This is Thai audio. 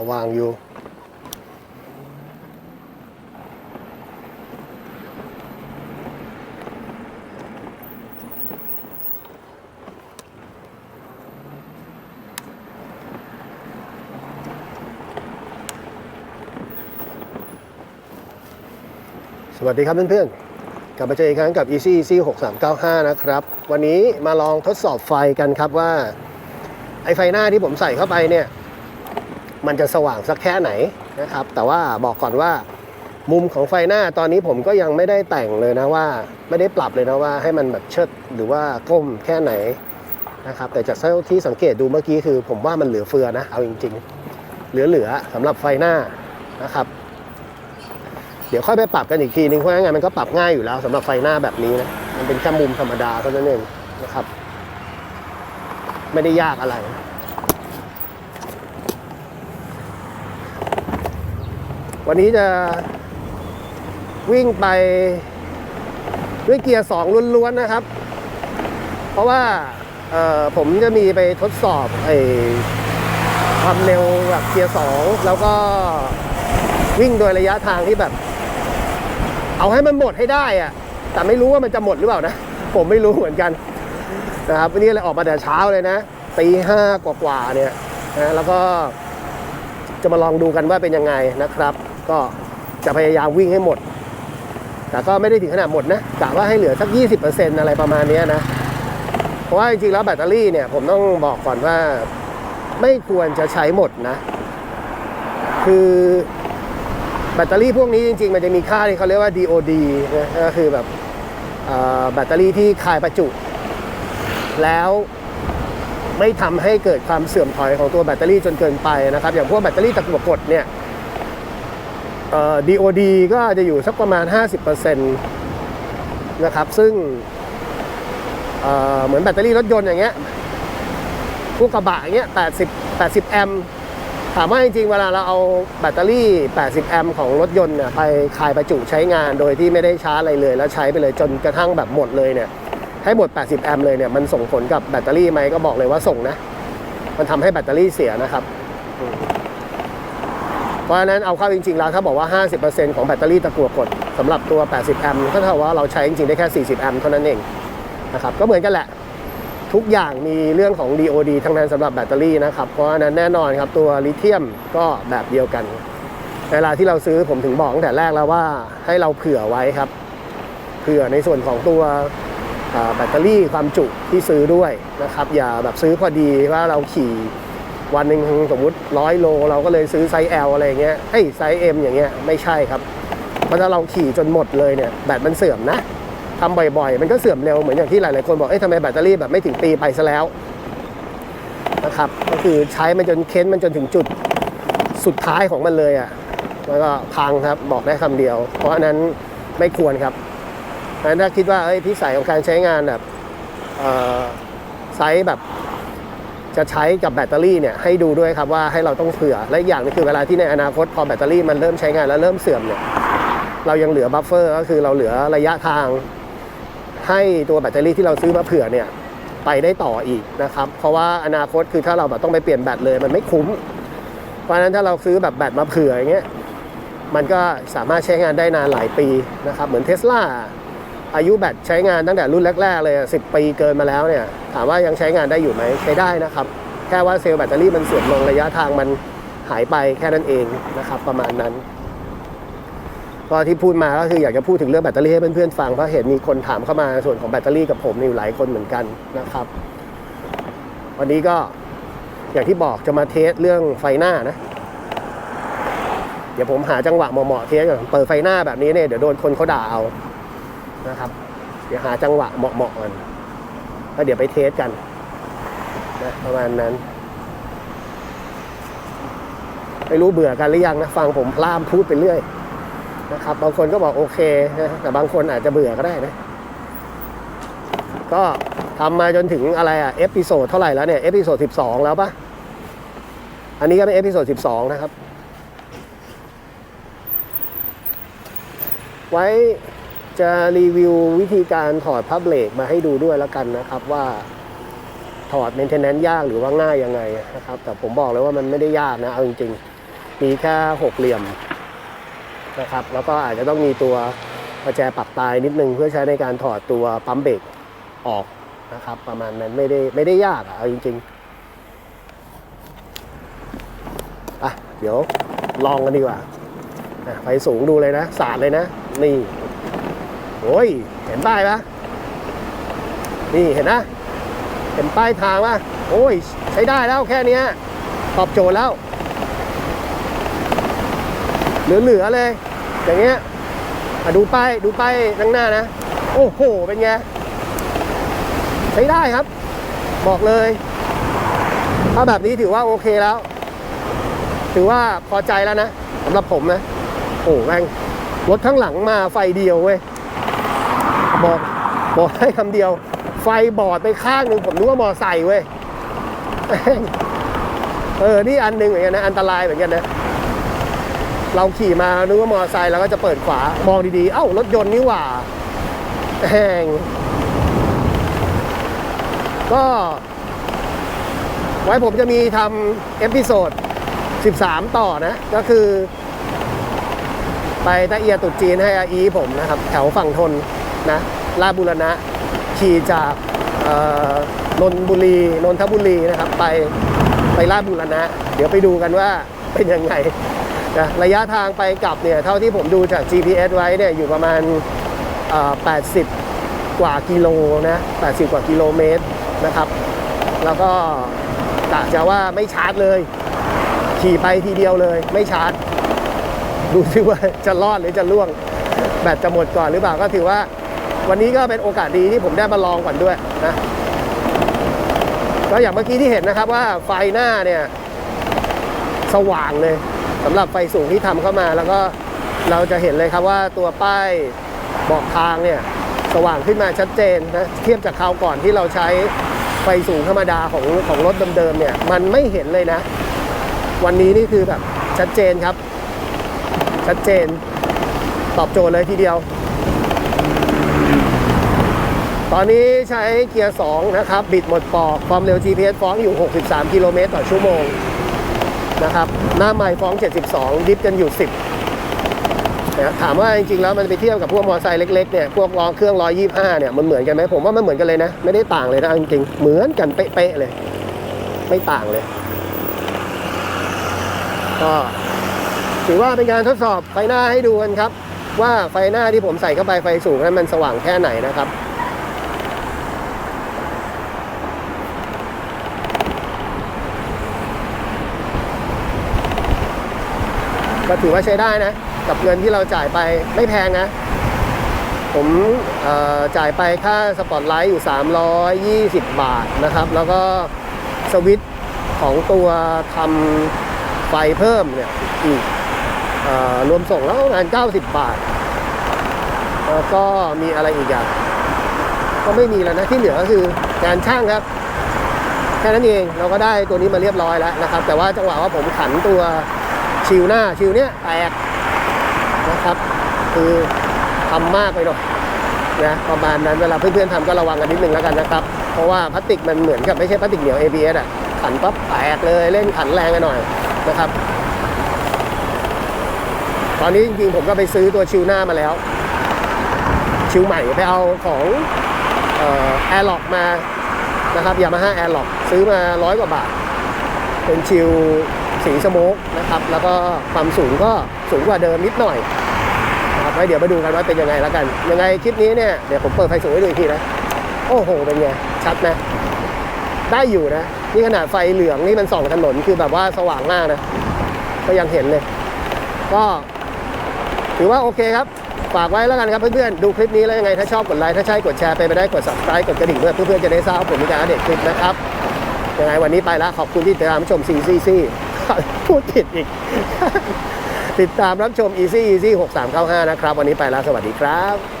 สว่างอยู่สวัสดีครับเพื่อนๆ กลับมาเจออีกครั้งกับ Easy Easy 6395 นะครับ วันนี้มาลองทดสอบไฟกันครับว่า ไอไฟหน้าที่ผมใส่เข้าไปเนี่ย มันจะสว่างสักแค่ไหนนะครับ แต่ว่าบอกก่อนว่ามุมของไฟหน้าตอนนี้ผมก็ยังไม่ได้แต่งเลยนะว่า ไม่ได้ปรับเลยนะว่าให้มันแบบเชิดหรือว่าก้มแค่ไหนนะครับ แต่จากเท่าที่สังเกตดูเมื่อกี้คือ ผมว่ามันเหลือเฟือนะเอาจริง ๆ เหลือๆสำหรับไฟหน้านะครับ เดี๋ยวค่อยไปปรับกันอีกทีนึงเพราะงั้นมันก็ปรับง่ายอยู่แล้วสำหรับไฟหน้าแบบนี้นะมันเป็นแค่มุมธรรมดาเท่านั้นเองนะครับ ไม่ได้ยากอะไร วันนี้จะวิ่งไปด้วยเกียร์สองล้วนๆนะครับ เพราะว่าผมจะมีไปทดสอบไอ้ความเร็วแบบเกียร์สองแล้วก็วิ่งโดยระยะทางที่แบบ เอาให้มันหมดให้ได้อะแต่ไม่รู้ว่ามันจะหมดหรือเปล่านะ ผมไม่รู้เหมือนกันนะครับวันนี้เลยออกมาแต่เช้าเลยนะตีห้ากว่าๆเนี่ยนะแล้วก็จะมาลองดูกันว่าเป็นยังไงนะครับ ก็จะพยายามวิ่งให้หมด แต่ก็ไม่ได้ถึงขนาดหมดนะกะว่าให้เหลือสัก 20%อะไรประมาณนี้นะ เพราะว่าจริงๆแล้วแบตเตอรี่เนี่ยผมต้องบอกก่อนว่าไม่ควรจะใช้หมดนะ คือแบตเตอรี่พวกนี้จริง ๆ มันจะมีค่าที่เขาเรียกว่า DOD นะก็คือแบบแบตเตอรี่ที่คายประจุ แล้วไม่ทำให้เกิดความเสื่อมถอยของตัวแบตเตอรี่จนเกินไปนะครับ อย่างพวกแบตเตอรี่ตะกั่วกดเนี่ย DOD ก็จะอยู่สักประมาณ 50%นะครับ ซึ่งเเหมือนแบตเตอรี่รถยนต์อย่างเงี้ยพวกกระบะอย่างเงี้ย80 80 แอมป์ถามว่าจริงๆ เวลาเราเอาแบตเตอรี่ 80 แอมป์ของรถยนต์เนี่ยไปคายประจุใช้งานโดยที่ไม่ได้ชาร์จอะไรเลย แล้วใช้ไปเลยจนกระทั่งแบบหมดเลยเนี่ยให้หมด 80 แอมป์เลยเนี่ยมันส่งผลกับแบตเตอรี่ไหมก็บอกเลยว่าส่งนะ มันทำให้แบตเตอรี่เสียนะครับ ราะฉะนั้นเอาเข้าจริงๆแล้วถ้าบอกว่า 50%ของแบตเตอรี่ตะกั่วกดสำหรับตัว 80 แอมป์ก็เท่าว่าเราใช้จริงๆได้แค่ 40 แอมป์เท่านั้นเองนะครับก็เหมือนกันแหละ ทุกอย่างมีเรื่องของ DOD ทั้งนั้นสำหรับแบตเตอรี่นะครับเพราะฉะนั้นแน่นอนครับตัวลิเธียมก็แบบเดียวกัน เวลาที่เราซื้อผมถึงบอกตั้งแต่แรกแล้วว่าให้เราเผื่อไว้ครับ เผื่อในส่วนของตัวแบตเตอรี่ความจุที่ซื้อด้วยนะครับอย่าแบบซื้อพอดีว่าเราขี่ วันหนึ่งสมมติร้อยโล เราก็เลยซื้อไซส์ L อะไรเงี้ยเอ้ยไซส์ M อย่างเงี้ยไม่ใช่ครับเพราะถ้าเราขี่จนหมดเลยเนี่ยแบตมันเสื่อมนะทำบ่อยๆ มันก็เสื่อมเร็วเหมือนอย่างที่หลายๆคนบอกเอ๊ะทำไมแบตเตอรี่แบบไม่ถึงปีไปซะแล้วนะครับก็คือใช้มันจนเค้นมันจนถึงจุดสุดท้ายของมันเลยอะ่ะแล้วก็พังครับบอกได้คำเดียว เพราะนั้นไม่ควรครับเพราะฉะนั้นถ้าคิดว่าเอ้ยพิสัยของการใช้งานแบบไซส์แบบ จะใช้กับแบตเตอรี่เนี่ยให้ดูด้วยครับว่าให้เราต้องเผื่อ และอีกอย่างนึงคือเวลาที่ในอนาคตพอแบตเตอรี่มันเริ่มใช้งานแล้วเริ่มเสื่อมเนี่ยเรายังเหลือบัฟเฟอร์ก็คือเราเหลือระยะทาง ให้ตัวแบตเตอรี่ที่เราซื้อมาเผื่อเนี่ยไปได้ต่ออีกนะครับ เพราะว่าอนาคตคือถ้าเราแบบต้องไปเปลี่ยนแบตเลยมันไม่คุ้ม เพราะฉะนั้นถ้าเราซื้อแบบแบตมาเผื่ออย่างเงี้ยมันก็สามารถใช้งานได้นานหลายปีนะครับ เหมือนเทสลา อายุแบตใช้งานตั้งแต่รุ่นแรก ๆ เลยสิปีเกินมาแล้วเนี่ยถามว่ายังใช้งานได้อยู่ไหมใช้ได้นะครับ แค่ว่าเซลล์แบตเตอรี่มันเสื่อมลงระยะทางมันหายไปแค่นั้นเองนะครับ ประมาณนั้นก็ที่พูดมาก็คืออยากจะพูดถึงเรื่องแบตเตอรี่ให้เพื่อนๆฟังเพราะเห็นมีคนถามเข้ามาส่วนของแบตเตอรี่กับผมนี่อยู่หลายคนเหมือนกันนะครับ วันนี้ก็อย่างที่บอกจะมาเทสเรื่องไฟหน้านะ เดี๋ยวผมหาจังหวะเหมาะๆเทสก่อนเปิดไฟหน้าแบบนี้เนี่ยเดี๋ยวโดนคนเขาด่าเอา นะครับ เดี๋ยวหาจังหวะเหมาะๆกันแล้วเดี๋ยวไปเทสกันนะประมาณนั้น ไม่รู้เบื่อกันหรือยังนะ ฟังผมพล่ามพูดไปเรื่อย นะครับ บางคนก็บอกโอเคนะแต่บางคนอาจจะเบื่อก็ได้นะ ก็ทำมาจนถึงอะไรอะเอพิโซดเท่าไหร่แล้วเนี่ยเอพิโซดสิบสองแล้วปะอันนี้ก็เป็นเอพิโซดสิบสองนะครับ ไว้ จะรีวิววิธีการถอดพับเบรกมาให้ดูด้วยแล้วกันนะครับว่าถอดเมนเทนแนนซ์ยากหรือว่าง่ายยังไงนะครับ แต่ผมบอกเลยว่ามันไม่ได้ยากนะ เอาจริงๆ มีแค่หกเหลี่ยมนะครับ แล้วก็อาจจะต้องมีตัวประแจปรับตายนิดนึงเพื่อใช้ในการถอดตัวปั๊มเบรกออกนะครับ ประมาณนั้นไม่ได้ไม่ได้ยากอะเอาจริงๆอะเดี๋ยวลองกันดีกว่าไฟสูงดูเลยนะ สาดเลยนะ นี่ โอ้ย เห็นป้ายปะนี่เห็นนะ เห็นป้ายทางปะโอ้ย ใช้ได้แล้วแค่นี้ตอบโจทย์แล้ว เหลือๆเลย อย่างเงี้ยดูป้ายดูป้ายข้างหน้านะ โอ้โห เป็นไง ใช้ได้ครับ บอกเลย ถ้าแบบนี้ถือว่าโอเคแล้ว ถือว่าพอใจแล้วนะสำหรับผมนะ โอ้แม่งรถข้างหลังมาไฟเดียวเว้ย บอกบอกให้คำเดียว ไฟบอดไปข้างหนึ่งผมนึกว่ามอไซค์เว้ยเออ นี่อันหนึ่งเหมือนกันนะ อันตรายเหมือนกันนะ เราขี่มานึกว่ามอไซค์เราก็จะเปิดขวา มองดีๆ เอ้า รถยนต์นี่หว่าแหงก็ ไว้ผมจะมีทำเอพิโซด 13 ต่อนะ ก็คือ ไปตะเอียตุดจีนให้อาอีผมนะครับ แถวฝั่งทน นะลาบุรณะขี่จากนนบุรีนนทบุรีนะครับ ไปไปลาบุรณะ เดี๋ยวไปดูกันว่าเป็นยังไงนะระยะทางไปกลับเนี่ยเท่าที่ผมดูจาก GPS ไว้เนี่ยอยู่ประมาณ 80 กว่ากิโลนะ 80 กว่ากิโลเมตรนะครับ แล้วก็กะจะว่าไม่ชาร์จเลย ขี่ไปทีเดียวเลย ไม่ชาร์จ ดูซิว่าจะรอดหรือจะล่วง แบตจะหมดก่อนหรือเปล่าก็ถือว่า วันนี้ก็เป็นโอกาสดีที่ผมได้มาลองก่อนด้วยนะก็อย่างเมื่อกี้ที่เห็นนะครับว่าไฟหน้าเนี่ยสว่างเลยสำหรับไฟสูงที่ทำเข้ามา แล้วก็เราจะเห็นเลยครับว่าตัวป้ายบอกทางเนี่ยสว่างขึ้นมาชัดเจนนะเทียบจากคราวก่อนที่เราใช้ไฟสูงธรรมดาของของรถเดิมๆเนี่ยมันไม่เห็นเลยนะ วันนี้นี่คือแบบชัดเจนครับ ชัดเจนตอบโจทย์เลยทีเดียว ตอนนี้ใช้เกียร์ 2 นะครับ บิดหมดปอก ความเร็ว GPS ฟ้องอยู่ 63 กิโลเมตรต่อชั่วโมงนะครับ หน้าไมล์ฟ้อง 72 ดิฟกันอยู่ 10นะถามว่าจริงๆแล้วมันไปเทียบกับพวกมอเตอร์ไซค์เล็กๆเนี่ย พวกล้อเครื่อง 125 เนี่ย มันเหมือนกันไหมผมว่ามันเหมือนกันเลยนะ ไม่ได้ต่างเลยนะจริงๆ เหมือนกันเป๊ะๆเลย ไม่ต่างเลย ก็ถือว่าเป็นการทดสอบไฟหน้าให้ดูกันครับ ว่าไฟหน้าที่ผมใส่เข้าไปไฟสูงนั้นมันสว่างแค่ไหนนะครับ ก็ถือว่าใช้ได้นะ กับเงินที่เราจ่ายไปไม่แพงนะ ผมจ่ายไปค่าสปอตไลท์อยู่ 320 บาทนะครับ แล้วก็สวิตของตัวทำไฟเพิ่มเนี่ยอีกอรวมส่งแล้วประมาณ90 บาท แล้วก็มีอะไรอีกอย่าง ก็ไม่มีแล้วนะ ที่เหลือก็คืองานช่างครับ แค่นั้นเองเราก็ได้ตัวนี้มาเรียบร้อยแล้วนะครับ แต่ว่าจังหวะว่าผมขันตัว ชิวหน้าชิวเนี้ยแตกนะครับ คือทำมากไปหน่อยนะประมาณนั้นเวลาเพื่อนๆทำก็ระวังกันนิดนึงแล้วกันนะครับ เพราะว่าพลาสติกมันเหมือนกับไม่ใช่พลาสติกเหนียว ABS อะขันปั๊บแตกเลยเล่นขันแรงไปหน่อยนะครับ ตอนนี้จริงๆผมก็ไปซื้อตัวชิวหน้ามาแล้ว ชิวใหม่ไปเอาของแอร์ล็อกมานะครับยามาฮ่าแอร์ล็อกซื้อมาร้อยกว่าบาท เป็นชิว สีสโมกนะครับแล้วก็ความสูงก็สูงกว่าเดิมนิดหน่อยนะครับไว้เดี๋ยวมาดูกันว่าเป็นยังไงแล้วกัน ยังไงคลิปนี้เนี่ยเดี๋ยวผมเปิดไฟสูงให้ดูอีกทีนะโอ้โหเป็นไงชัดนะได้อยู่นะนี่ขนาดไฟเหลืองนี่มันส่องถนนคือแบบว่าสว่างมากนะก็ยังเห็นเลย ก็ถือว่าโอเคครับฝากไว้แล้วกันครับเพื่อนๆ ดูคลิปนี้แล้วยังไง ถ้าชอบกดไลค์ ถ้าใช่กดแชร์ไปไปได้กด subscribe กดกระดิ่งเพื่อเพื่อนๆจะได้ทราบผมมีการอัปเดตคลิปนะครับยังไงวันนี้ไปแล้วขอบคุณที่ติดตามชม CCC พูดผิดอีก ติดตามรับชม Easy Easy 6395 นะครับ วันนี้ไปแล้ว สวัสดีครับ